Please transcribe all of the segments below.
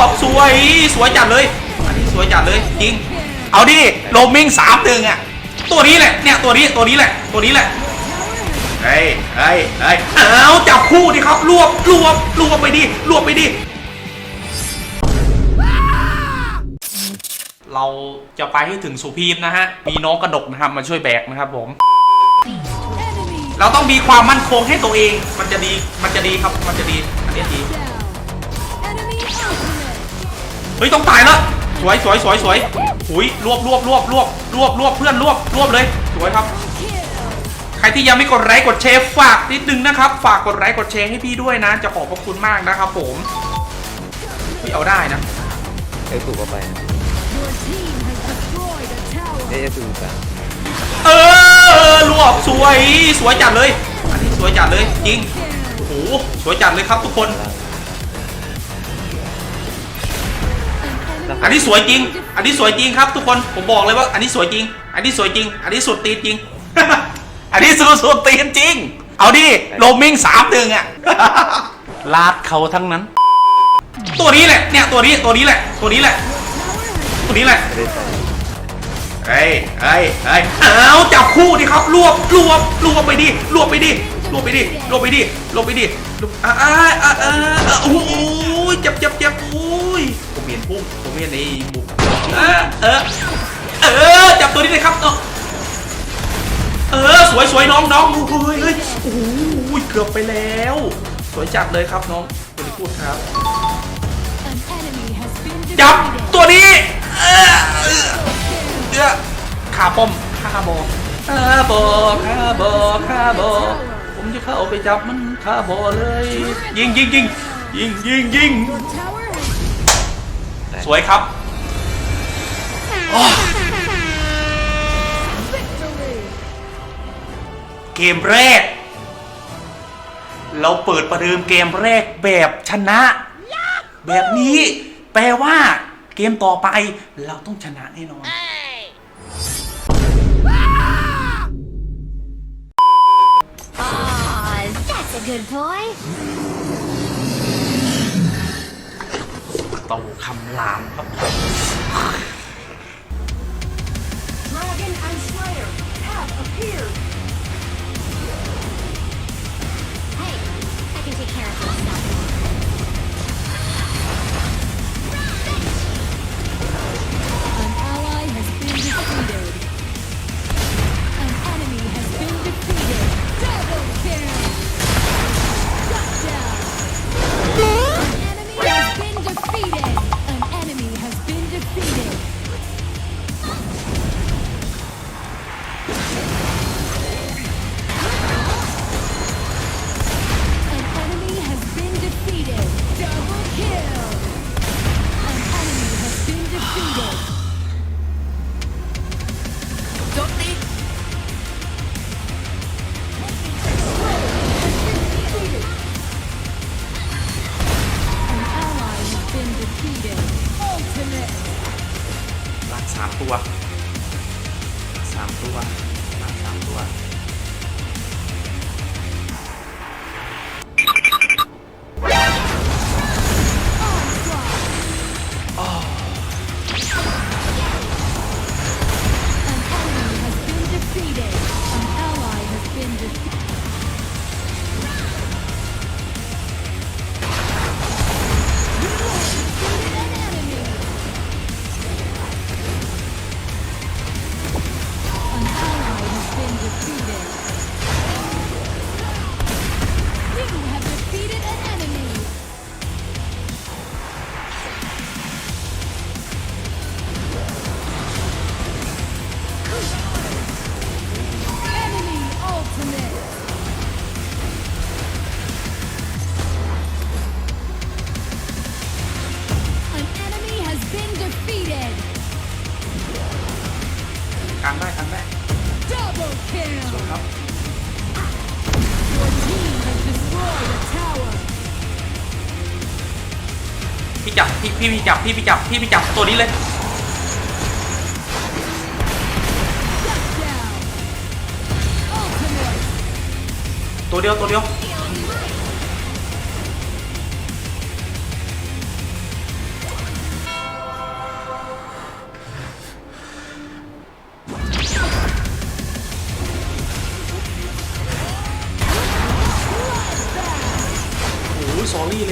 วบสวยสวยจัดเลยอันนี้สวยจัดเลยจริง เอาดิโลมิงสามหนึ่งอะตัวนี้แหละเนี่ยตัวนี้ตัวนี้แหละตัวนี้แหละเฮ้ยเฮ้ยเฮ้ยเอาจับคู่ดิครับรวบรวบรวบไปดิรวบไปดิเราจะไปให้ถึงสุพีมนะฮะ มีน้องกระดกนะครับมาช่วยแบกนะครับผม เราต้องมีความมั่นคงให้ตัวเอง มันจะดี มันจะดีครับ มันจะดี อันนี้ดี เฮ้ยต้องตายแล้วสวยสวยสวยสวยหุยรวบรวบรวบรวบรวบรวบเพื่อนรวบรวบเลยสวยครับ ใครที่ยังไม่กดไลค์กดแชร์ฝากนิดนึงนะครับ ฝากกดไลค์กดแชร์ให้พี่ด้วยนะ จะขอบพระคุณมากนะครับผมเฮ้ยเอาได้นะเอฟสูก็ไปเอฟสูกันเออรวบสวยสวยจัดเลย อันนี้สวยจัดเลยจริงโอ้โหสวยจัดเลยครับทุกคน อันนี้สวยจริง อันนี้สวยจริงครับ ทุกคน ผมบอกเลยว่า อันนี้สวยจริง อันนี้สวยจริง อันนี้สุดตีนจริง อันนี้สุดสุดตีนจริง เอาดิโลมิงสามหนึ่งอะลาดเขาทั้งนั้น ตัวนี้แหละ เนี่ยตัวนี้ ตัวนี้แหละ ตัวนี้แหละ ตัวนี้แหละไม่ได้ใส่เฮ้ยเฮ้ยเฮ้ยเอาจับคู่ดิครับ รวบ รวบ รวบไปดิ รวบไปดิ รวบไปดิ รวบไปดิ รวบไปดิรวบอ่าอ่าอ่าอ่าโอ้โหเจ็บเจ็บเจ็บโอ้ยผมเห็นพุ่ง ผมเห็นในบุกเออเออเออจับตัวนี้เลยครับเนาะเออสวยสวยน้องน้องเฮ้ยเฮ้ยโอ้โหเกือบไปแล้ว สวยจัดเลยครับน้องตัวนี้พูดครับจับตัวนี้เออเออเออขาป้อมขาบอขาบอขาบอขาบอผมจะเข้าไปจับมันขาบอเลย ยิงยิงยิงยิงยิงยิง สวยครับโอ้เกมแรก เราเปิดประเดิมเกมแรกแบบชนะ แบบนี้แปลว่า เกมต่อไปเราต้องชนะแน่นอน Aw, that's a good boy. เต่าคำรามครับ Dragon and Slayer have appeared. Hey, I can take care of myself. สามตัวลาสามตัวมาสามตัว พี่จับพี่พี่พี่จับพี่พี่จับพี่พี่จับตัวนี้เลย ตัวเดียวตัวเดียว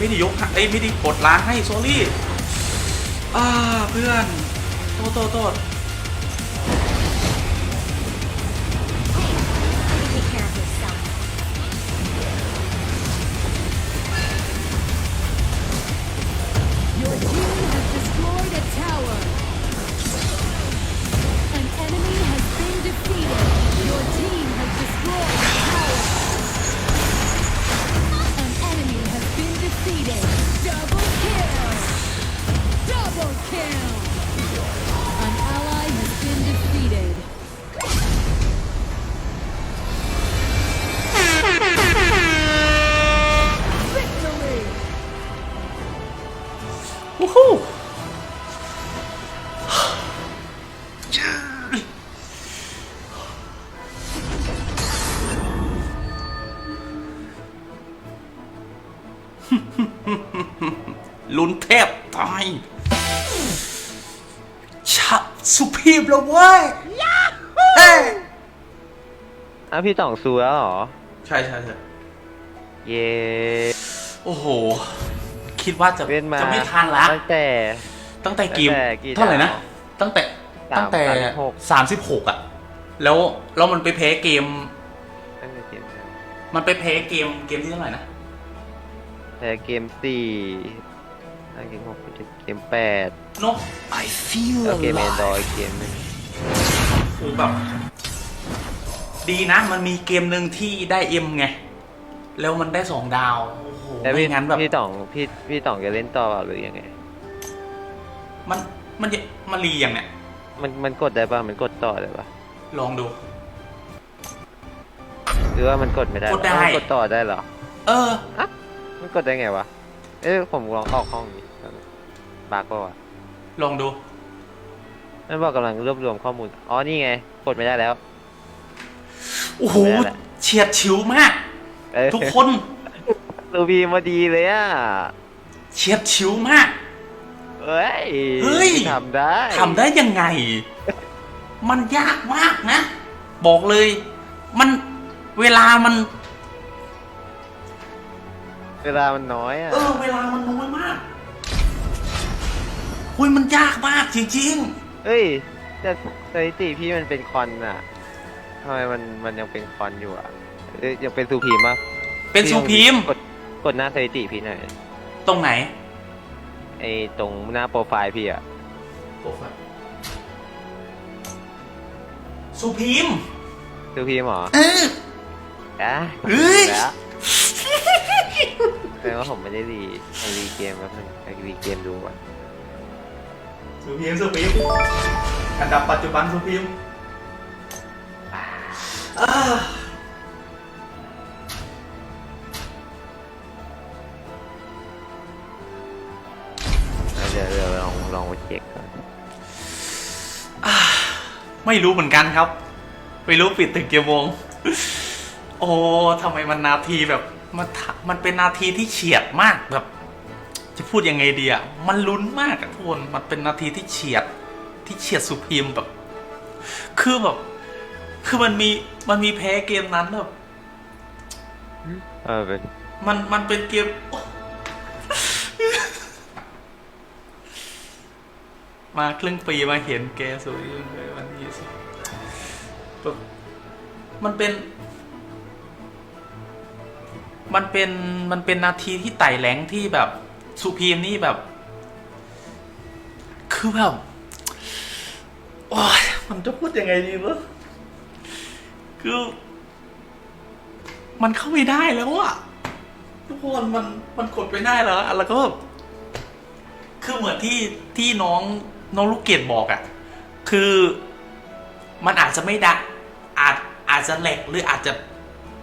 ไม่ได้ยกไอ้ไม่ได้กดล้างให้โซลี่อ่าเพื่อนโทษโทษโทษ ชะสุพีบแล้วเว้ยเฮ้ยอ้าวพี่ต่องซูแล้วเหรอ ใช่ใช่ใช่เย้โอ้โห คิดว่าจะเว้นมาจะไม่ทันละตั้งแต่ ตั้งแต่กี่ตั้งแต่กี่เท่าไหร่นะ ดาวตั้งแต่สามตั้งแต่สามสิบหก สามสิบหกอะแล้วแล้วมันไปแพ้เกม ตั้งแต่เกมนั้นมันไปแพ้เกมเกมที่เท่าไหร่นะ แต่เกมสี่ ตั้งเกมหกเกมแปดเนก I feel แล้วเกมแอนดรอยเกมหนึงคือแบบ ดีนะ มันมีเกมหนึ่งที่ได้เอ็มไง แล้วมันได้สองดาว โอ้โหแล้วไม่พี่งั้นแบบ พี่ต่องพี่พี่ต่องจะเล่นต่อหรือยังไง มัน มันจะมันรีอย่างเนี้ย มันมันกดได้ป่ะ มันกดต่อได้ป่ะ ลองดู หรือว่ามันกดไม่ได้กดได้อ้าวมันกดต่อได้เหรอ เออ มันกดได้ไงวะ เอ้ยผมลองออกห้องนี้ บากป่าวะลองดู นั่นบอกกำลังรวบรวมข้อมูล อ๋อ นี่ไง กดไม่ได้แล้ว โอ้โห ไม่ได้แหละ เฉียดฉิวมาก เอ้ยทุกคนรูบีมาดีเลยอะ เฉียดฉิวมากเอ้ยเฮ้ย ทำได้ทำได้ยังไง มันยากมากนะ บอกเลย มันเวลามัน เวลามันน้อยอะ เออ เวลามันน้อยมาก คุยมันยากมากจริงเฮ้ยแต่สถิติพี่มันเป็นคอนอะทำไมมันมันยังเป็นคอนอยู่อะเอ้ยยังเป็นซูพีมอะๆ เป็นซูพีมกดกดหน้าสถิติพี่หน่อยตรงไหนไอ้ตรงหน้าโปรไฟล์พี่อะซูพีม ซูพีมเหรอเออ อะเฮ้ย แล้วแปลว่าผมไม่ได้รีผมรีเกมแล้วนึงไปรีเกมดูก่อน ซูพีมซูพีมอันดับปัจจุบันซูพีมอ่าเดี๋ยวเดี๋ยวลองลองไปเช็คก่อนไม่รู้เหมือนกันครับ ไม่รู้ปิดถึงกี่โมง โอ้ทำไมมันนาทีแบบ มันทะมันเป็นนาทีที่เฉียดมากแบบ จะพูดยังไงดีอะมันลุ้นมากอะทุกคนมันเป็นนาทีที่เฉียดที่เฉียดสุพีมแบบ คือแบบ คือมันมีมันมีแพ้เกมนั้นแบบเออเป็นมันมันเป็นเกม มาครึ่งปีมาเห็นแกสวยเลยวันที่สิแบบมันเป็น มันเป็นมันเป็นนาทีที่ไต่แหลงที่แบบ สุพีมนี่แบบ คือแบบโอ้ยมันจะพูดยังไงดีวะคือ มันเข้าไม่ได้แล้วอะทุกคนมันมันกดไม่ได้แล้วอะแล้วก็แบบคือเหมือนที่ที่น้องน้องลูกเกดบอกอะคือมันอาจจะไม่ดักอาจอาจจะแหลกหรืออาจจะ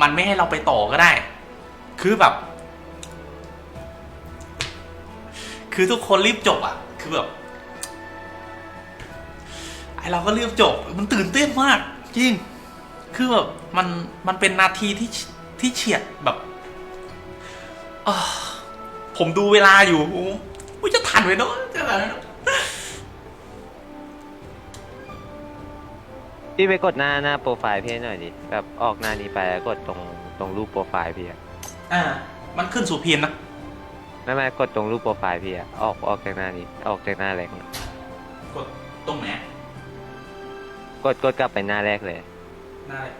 มันไม่ให้เราไปต่อก็ได้ คือแบบ คือทุกคนรีบจบอะคือแบบไอเราก็รีบจบ มันตื่นเต้นมาก จริง คือแบบมันมันเป็นนาทีที่ที่เฉียดแบบอ่าผมดูเวลาอยู่อุ้ยจะทันไหมเนาะจะทันไหมเนอะพี่ไปกดหน้าหน้าโปรไฟล์พี่ให้หน่อยดิแบบออกหน้านี้ไปแล้วกดตรงตรงรูปโปรไฟล์พี่อะอ่า มันขึ้นสู่พีมนะ ไม่ไม่กดตรงรูปโปรไฟล์พี่อะออกออกจากหน้านี้ ออกจากหน้าแรกนะกดตรงไหนกดกดกลับไปหน้าแรกเลยหน้าเลย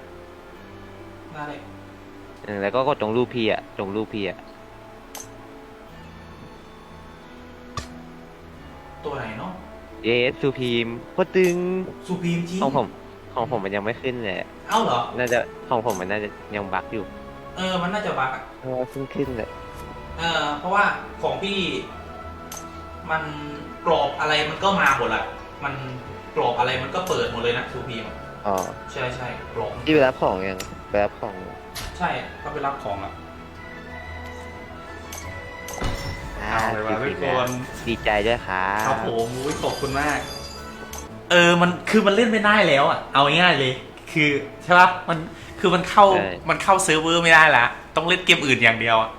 หน้าเลยเออแล้วก็กดตรงรูปพี่อะตรงรูปพี่อะตัวไหนเนาะเอสซูพีมโคตรตึงซูพีมจริงของผมของผมมันยังไม่ขึ้นเลยเอ้าเหรอ น่าจะของผมมันน่าจะยังบั๊กอยู่ เออ มันน่าจะบักอะเพราะว่าเพิ่งขึ้นเลย เออเพราะว่าของพี่ มันกรอบอะไรมันก็มาหมดละมันกรอบอะไรมันก็เปิดหมดเลยนะซูพีมอะอ๋อใช่ใช่กรอบที่ไปรับของยังไปรับของ ใช่ก็ไปรับของอะอ่าเอาเลยว่ะจริงๆทุกคนะดีใจด้วยครับครับผมอุ๊ยขอบคุณมาก เออมันคือมันเล่นไม่ได้แล้วอะเอาง่ายๆเลย คือใช่ปะมันคือมันเข้ามันเข้าเซิร์ฟเวอร์ไม่ได้ละต้องเล่นเกมอื่นอย่างเดียวอะ